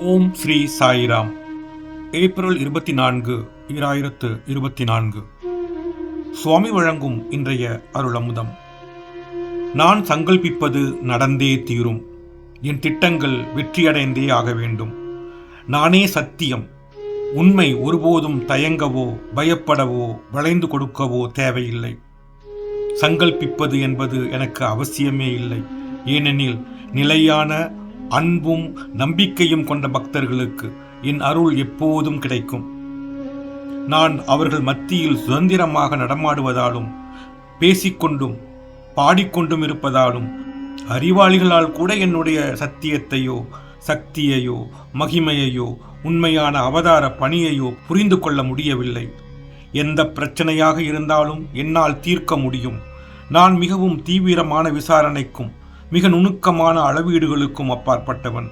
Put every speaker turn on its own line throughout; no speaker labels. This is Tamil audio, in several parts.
ஓம் ஸ்ரீ சாயிராம். ஏப்ரல் இருபத்தி நான்கு ஈராயிரத்து இருபத்தி நான்கு சுவாமி வழங்கும் இன்றைய அருளமுதம். நான் சங்கல்பிப்பது நடந்தே தீரும். என் திட்டங்கள் வெற்றியடைந்தே ஆக வேண்டும். நானே சத்தியம். உண்மை ஒருபோதும் தயங்கவோ பயப்படவோ வளைந்து கொடுக்கவோ தேவையில்லை. சங்கல்பிப்பது என்பது எனக்கு அவசியமே இல்லை. ஏனெனில் நிலையான அன்பும் நம்பிக்கையும் கொண்ட பக்தர்களுக்கு என் அருள் எப்போதும் கிடைக்கும். நான் அவர்கள் மத்தியில் சுதந்திரமாக நடமாடுவதாலும் பேசிக்கொண்டும் பாடிக்கொண்டும் இருப்பதாலும் அறிவாளிகளால் கூட என்னுடைய சத்தியத்தையோ சக்தியையோ மகிமையையோ உண்மையான அவதார பணியையோ புரிந்து கொள்ள முடியவில்லை. எந்த பிரச்சனையாக இருந்தாலும் என்னால் தீர்க்க முடியும். நான் மிகவும் தீவிரமான விசாரணைக்கும் மிக நுணுக்கமான அளவீடுகளுக்கும் அப்பாற்பட்டவன்.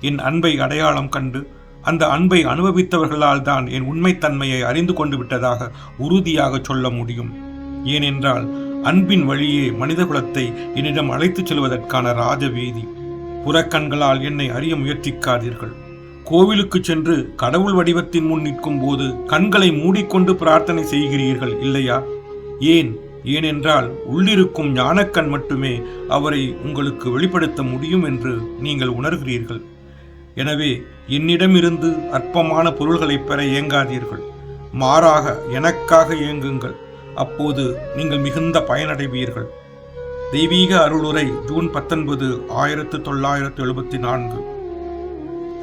என் அன்பை அடையாளம் கண்டு அந்த அன்பை அனுபவித்தவர்களால் தான் என் உண்மைத்தன்மையை அறிந்து கொண்டு விட்டதாக உறுதியாக சொல்ல முடியும். ஏனென்றால் அன்பின் வழியே மனிதகுலத்தை என்னிடம் அழைத்துச் செல்வதற்கான ராஜவீதி. புறக்கண்களால் என்னை அறிய முயற்சிக்காதீர்கள். கோவிலுக்கு சென்று கடவுள் வடிவத்தின் முன் நிற்கும் போது கண்களை மூடிக்கொண்டு பிரார்த்தனை செய்கிறீர்கள் இல்லையா? ஏன்? ஏனென்றால் உள்ளிருக்கும் ஞானக்கண் மட்டுமே அவரை உங்களுக்கு வெளிப்படுத்த முடியும் என்று நீங்கள் உணர்கிறீர்கள். எனவே என்னிடமிருந்து அற்பமான பொருள்களை பெற இயங்காதீர்கள் மாறாக எனக்காக ஏங்குங்கள். அப்போது நீங்கள் மிகுந்த பயனடைவீர்கள். தெய்வீக அருளுரை ஜூன் பத்தொன்பது ஆயிரத்து தொள்ளாயிரத்து எழுபத்தி நான்கு.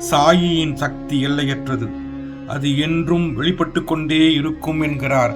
சாயியின் சக்தி எல்லையற்றது. அது என்றும் வெளிப்பட்டு கொண்டே இருக்கும் என்கிறார்